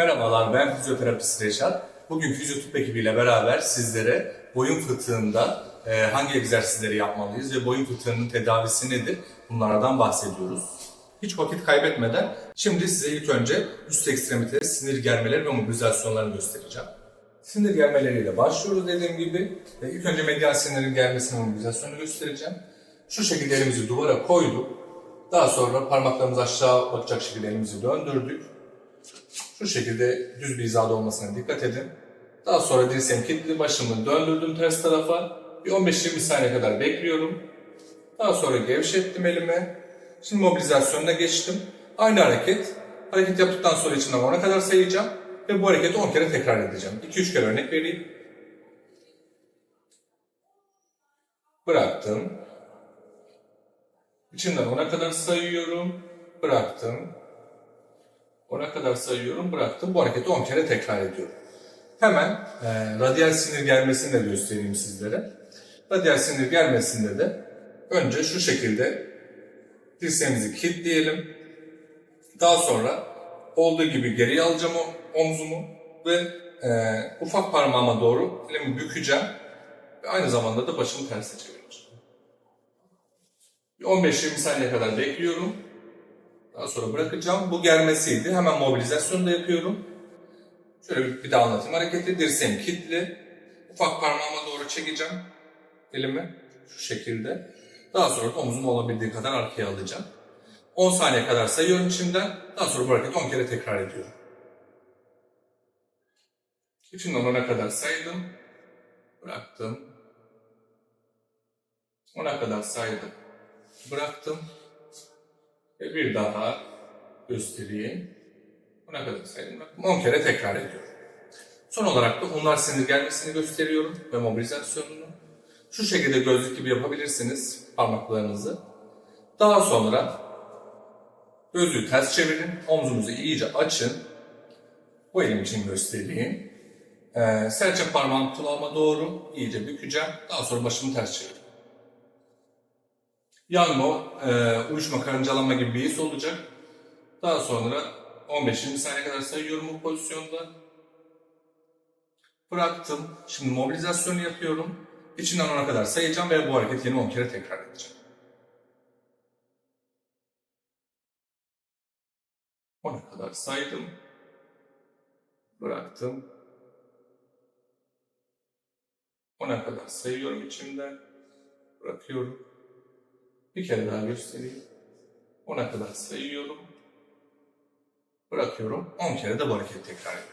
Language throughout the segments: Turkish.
Merhabalar ben fizyoterapist Reşat. Bugün Fizyotüp ekibiyle beraber sizlere boyun fıtığında e, hangi egzersizleri yapmalıyız ve boyun fıtığının tedavisi nedir bunlardan bahsediyoruz. Hiç vakit kaybetmeden şimdi size ilk önce üst ekstremite sinir germeleri ve mobilizasyonlarını göstereceğim. Sinir germeleriyle başlıyoruz dediğim gibi. E, ilk önce medial sinirin germesini ve mobilizasyonunu göstereceğim. Şu şekilde elimizi duvara koyduk. Daha sonra parmaklarımızı aşağı bakacak şekilde elimizi döndürdük. Şu şekilde düz bir hizada olmasına dikkat edin. Daha sonra dirseğim kilitli başımı döndürdüm ters tarafa. Bir 15-20 saniye kadar bekliyorum. Daha sonra gevşettim elimi. Şimdi mobilizasyonuna geçtim. Aynı hareket. Hareket yaptıktan sonra içinden 10'a kadar sayacağım. Ve bu hareketi 10 kere tekrar edeceğim. 2-3 kere örnek vereyim. Bıraktım. İçinden 10'a kadar sayıyorum. Bıraktım. 10'a kadar sayıyorum, bıraktım. Bu hareketi 10 kere tekrar ediyorum. Hemen e, radyal sinir germesini de göstereyim sizlere. Radyal sinir germesinde de önce şu şekilde dirseğimizi kilitleyelim. Daha sonra olduğu gibi geriye alacağım o omzumu ve e, ufak parmağıma doğru elimi bükeceğim. Ve aynı zamanda da başımı terse çevireceğim. Bir 15-20 saniye kadar bekliyorum. Daha sonra bırakacağım. Bu germesiydi. Hemen mobilizasyonu da yapıyorum. Şöyle bir, daha anlatayım. Hareketi dirseğim kilitli. Ufak parmağıma doğru çekeceğim. Elimi şu şekilde. Daha sonra omuzumu olabildiği kadar arkaya alacağım. 10 saniye kadar sayıyorum içimden. Daha sonra bu hareketi 10 kere tekrar ediyorum. İçinden 10'a kadar saydım. Bıraktım. 10'a kadar saydım. Bıraktım. Ve bir daha göstereyim. Buna kadar saydım. 10 kere tekrar ediyorum. Son olarak da umlar sinir gelmesini gösteriyorum ve mobilizasyonunu. Şu şekilde gözlük gibi yapabilirsiniz parmaklarınızı. Daha sonra gözlüğü ters çevirin, omzunuzu iyice açın. Bu elim için göstereyim. Ee, serçe parmağım kulağıma doğru iyice bükeceğim. Daha sonra başımı ters çevireceğim. Yanma, e, uyuşma, karıncalanma gibi bir his olacak. Daha sonra 15-20 saniye kadar sayıyorum bu pozisyonda. Bıraktım. Şimdi mobilizasyonu yapıyorum. İçinden 10'a kadar sayacağım ve bu hareketi yine 10 kere tekrar edeceğim. 10'a kadar saydım. Bıraktım. 10'a kadar sayıyorum içimden. Bırakıyorum. Bir kere daha göstereyim. 10'a kadar sayıyorum. Bırakıyorum. 10 kere de bu hareketi tekrar ediyorum.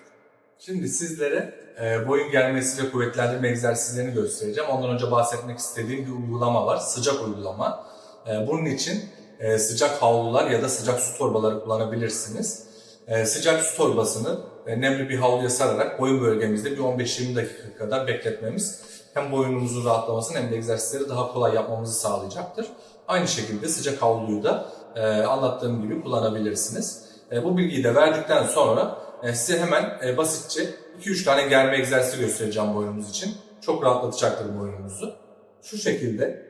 Şimdi sizlere e, boyun germesi ve kuvvetlendirme egzersizlerini göstereceğim. Ondan önce bahsetmek istediğim bir uygulama var. Sıcak uygulama. E, bunun için e, sıcak havlular ya da sıcak su torbaları kullanabilirsiniz. E, sıcak su torbasını e, nemli bir havluya sararak boyun bölgemizde bir 15-20 dakika kadar bekletmemiz hem boyunumuzun rahatlamasını hem de egzersizleri daha kolay yapmamızı sağlayacaktır. Aynı şekilde sıcak havluyu da e, anlattığım gibi kullanabilirsiniz. E, bu bilgiyi de verdikten sonra e, size hemen e, basitçe 2-3 tane germe egzersizi göstereceğim boynumuz için. Çok rahatlatacaktır boynumuzu. Şu şekilde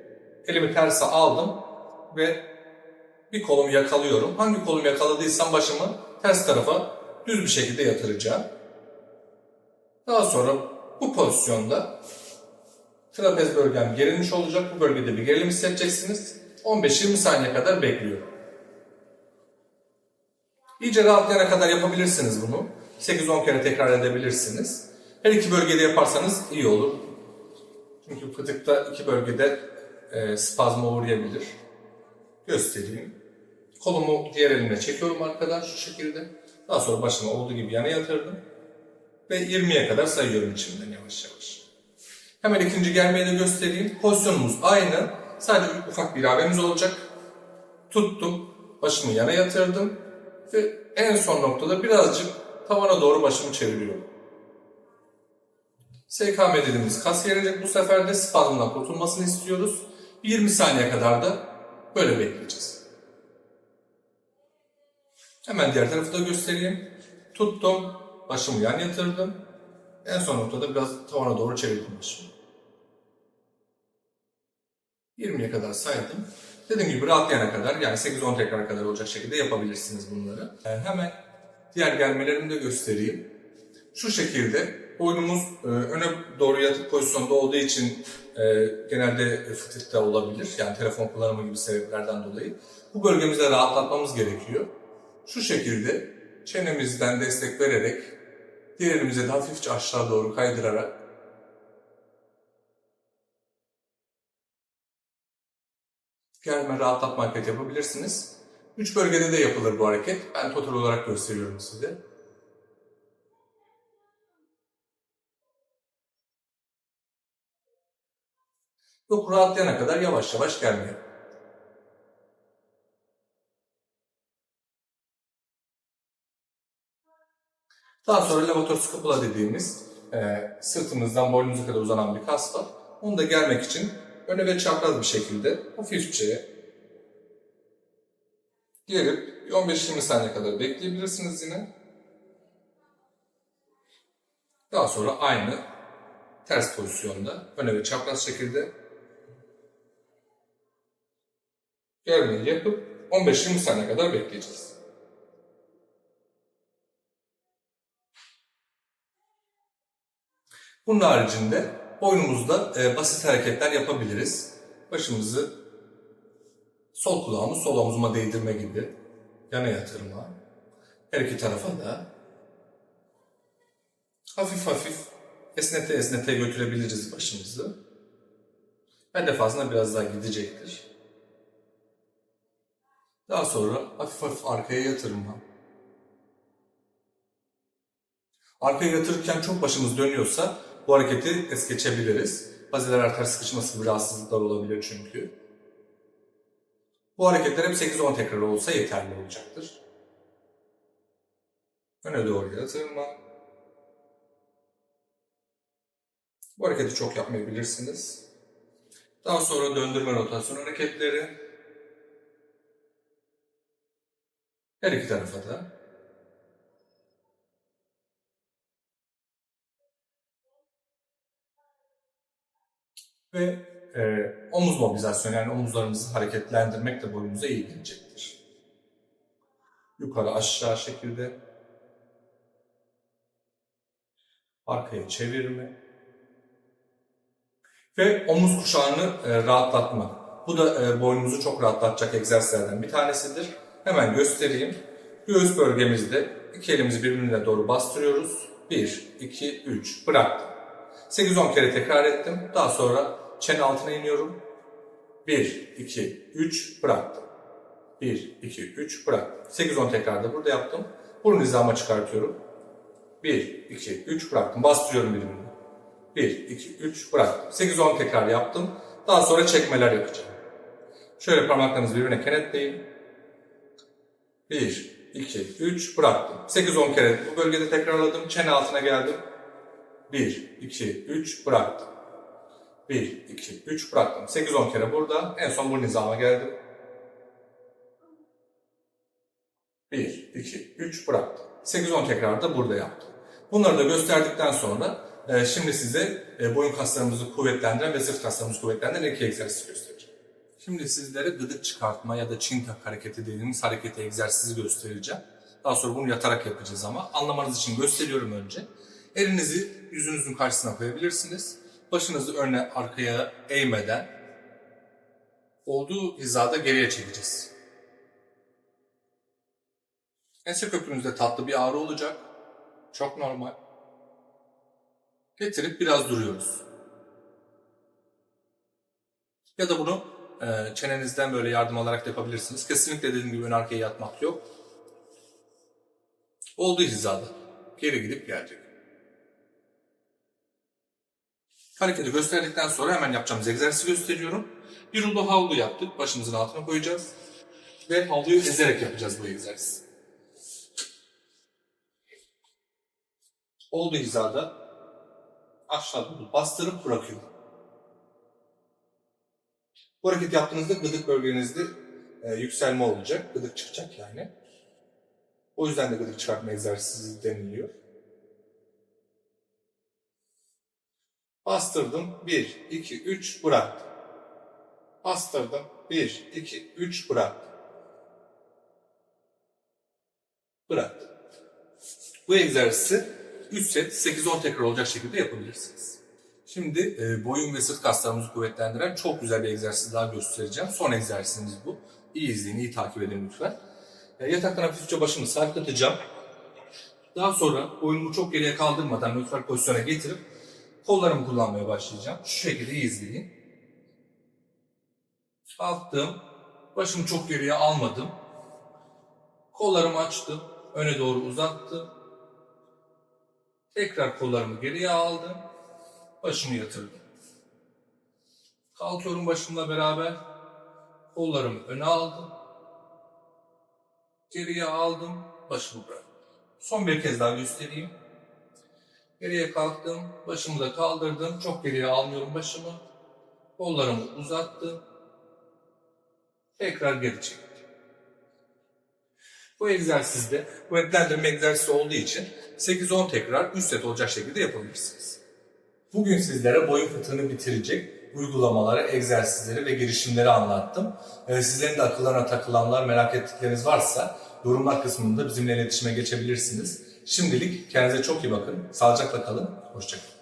elimi terse aldım ve bir kolumu yakalıyorum. Hangi kolumu yakaladıysam başımı ters tarafa düz bir şekilde yatıracağım. Daha sonra bu pozisyonda trapez bölgem gerilmiş olacak. Bu bölgede bir gerilim hissedeceksiniz. 15-20 saniye kadar bekliyorum. İyice rahatlayana kadar yapabilirsiniz bunu. 8-10 kere tekrar edebilirsiniz. Her iki bölgede yaparsanız iyi olur. Çünkü fıtıkta iki bölgede e, spazma uğrayabilir. Göstereyim. Kolumu diğer elimle çekiyorum arkadan şu şekilde. Daha sonra başımı olduğu gibi yana yatırdım. Ve 20'ye kadar sayıyorum içimden yavaş yavaş. Hemen ikinci germeyi de göstereyim. Pozisyonumuz aynı. Sadece ufak bir ilavemiz olacak. Tuttum. Başımı yana yatırdım. Ve en son noktada birazcık tavana doğru başımı çeviriyorum. SKM dediğimiz kas gelecek. Bu sefer de spazmdan kurtulmasını istiyoruz. 20 saniye kadar da böyle bekleyeceğiz. Hemen diğer tarafı da göstereyim. Tuttum. Başımı yan yatırdım. En son noktada biraz tavana doğru çevirdim başımı. 20'ye kadar saydım. Dediğim gibi rahatlayana kadar yani 8-10 tekrar kadar olacak şekilde yapabilirsiniz bunları. Ee, hemen Diğer germelerimi de göstereyim. Şu şekilde boynumuz e, öne doğru yatık pozisyonda olduğu için e, genelde fıtıkta olabilir. Yani telefon kullanımı gibi sebeplerden dolayı. Bu bölgemizde rahatlatmamız gerekiyor. Şu şekilde çenemizden destek vererek diğer elimizi de hafifçe aşağı doğru kaydırarak germe rahatlatma hareketi yapabilirsiniz. Üç bölgede de yapılır bu hareket. Ben total olarak gösteriyorum size. Yok rahatlayana kadar yavaş yavaş gelmiyor. Daha sonra levator scapula dediğimiz e, sırtımızdan boynumuza kadar uzanan bir kas var. Onu da germek için öne ve çapraz bir şekilde hafifçe gerip 15-20 saniye kadar bekleyebilirsiniz yine. Daha sonra aynı ters pozisyonda öne ve çapraz şekilde germeyi yapıp 15-20 saniye kadar bekleyeceğiz. Bunun haricinde boynumuzda e, basit hareketler yapabiliriz. Başımızı sol kulağımı sol omzuma değdirme gibi yana yatırma. Her iki tarafa da hafif hafif esnete esnete götürebiliriz başımızı. Her defasında biraz daha gidecektir. Daha sonra hafif hafif arkaya yatırma. Arkaya yatırırken çok başımız dönüyorsa bu hareketi es geçebiliriz. Baziler arter sıkışması gibi rahatsızlıklar olabilir çünkü. Bu hareketler hep 8-10 tekrar olsa yeterli olacaktır. Öne doğru yatırma. Bu hareketi çok yapmayabilirsiniz. Daha sonra döndürme rotasyon hareketleri. Her iki tarafa da. Ve e, omuz mobilizasyonu yani omuzlarımızı hareketlendirmek de boyumuza iyi gelecektir. Yukarı aşağı şekilde arkaya çevirme ve omuz kuşağını e, rahatlatma. Bu da e, boynumuzu çok rahatlatacak egzersizlerden bir tanesidir. Hemen göstereyim. Göğüs bölgemizde iki elimizi birbirine doğru bastırıyoruz. 1, 2, 3. Bıraktım. 8-10 kere tekrar ettim. Daha sonra çene altına iniyorum. 1, 2, 3 bıraktım. 1, 2, 3 bıraktım. 8-10 tekrar da burada yaptım. Burun hizama çıkartıyorum. 1, 2, 3 bıraktım. Bastırıyorum birbirine. 1, 2, 3 bıraktım. 8-10 tekrar yaptım. Daha sonra çekmeler yapacağım. Şöyle parmaklarınızı birbirine kenetleyin. 1, 2, 3 bıraktım. 8-10 kere bu bölgede tekrarladım. Çene altına geldim. 1, 2, 3 bıraktım. 1, 2, 3 bıraktım. 8-10 kere burada. En son bu nizama geldim. 1, 2, 3 bıraktım. 8-10 tekrar da burada yaptım. Bunları da gösterdikten sonra e, şimdi size e, boyun kaslarımızı kuvvetlendiren ve sırt kaslarımızı kuvvetlendiren iki egzersiz göstereceğim. Şimdi sizlere gıdık çıkartma ya da çin tak hareketi dediğimiz hareketi egzersizi göstereceğim. Daha sonra bunu yatarak yapacağız ama anlamanız için gösteriyorum önce. Elinizi yüzünüzün karşısına koyabilirsiniz. Başınızı önüne arkaya eğmeden olduğu hizada geriye çekeceğiz. Ense kökünüzde tatlı bir ağrı olacak. Çok normal. Getirip biraz duruyoruz. Ya da bunu e, çenenizden böyle yardım alarak da yapabilirsiniz. Kesinlikle dediğim gibi ön arkaya yatmak yok. Olduğu hizada. Geri gidip gelecek. Hareketi gösterdikten sonra hemen yapacağımız egzersizi gösteriyorum. Bir rulo havlu yaptık. Başımızın altına koyacağız. Ve havluyu ezerek yapacağız bu egzersizi. Olduğu hizada aşağı doğru bastırıp bırakıyorum. Bu hareket yaptığınızda gıdık bölgenizde e, yükselme olacak. Gıdık çıkacak yani. O yüzden de gıdık çıkartma egzersizi deniliyor. Bastırdım. 1, 2, 3 bıraktım. Bastırdım. 1, 2, 3 bıraktım. Bıraktım. Bu egzersizi 3 set 8-10 tekrar olacak şekilde yapabilirsiniz. Şimdi e, boyun ve sırt kaslarımızı kuvvetlendiren çok güzel bir egzersiz daha göstereceğim. Son egzersizimiz bu. İyi izleyin, iyi takip edin lütfen. E, yataktan hafifçe başımı sarkıtacağım. Daha sonra boynumu çok geriye kaldırmadan nötral pozisyona getirip kollarımı kullanmaya başlayacağım. Şu şekilde izleyin. Kalktım. Başımı çok geriye almadım. Kollarımı açtım. Öne doğru uzattım. Tekrar kollarımı geriye aldım. Başımı yatırdım. Kalkıyorum başımla beraber. Kollarımı öne aldım. Geriye aldım. Başımı bıraktım. Son bir kez daha göstereyim. Geriye kalktım. Başımı da kaldırdım. Çok geriye almıyorum başımı. Kollarımı uzattım. Tekrar geri çektim. Bu egzersizde kuvvetlendirme egzersizi olduğu için 8-10 tekrar 3 set olacak şekilde yapabilirsiniz. Bugün sizlere boyun fıtığını bitirecek uygulamaları, egzersizleri ve girişimleri anlattım. Ee, Sizlerin de akıllarına takılanlar, merak ettikleriniz varsa yorumlar kısmında bizimle iletişime geçebilirsiniz. Şimdilik kendinize çok iyi bakın. Sağlıcakla kalın. Hoşçakalın.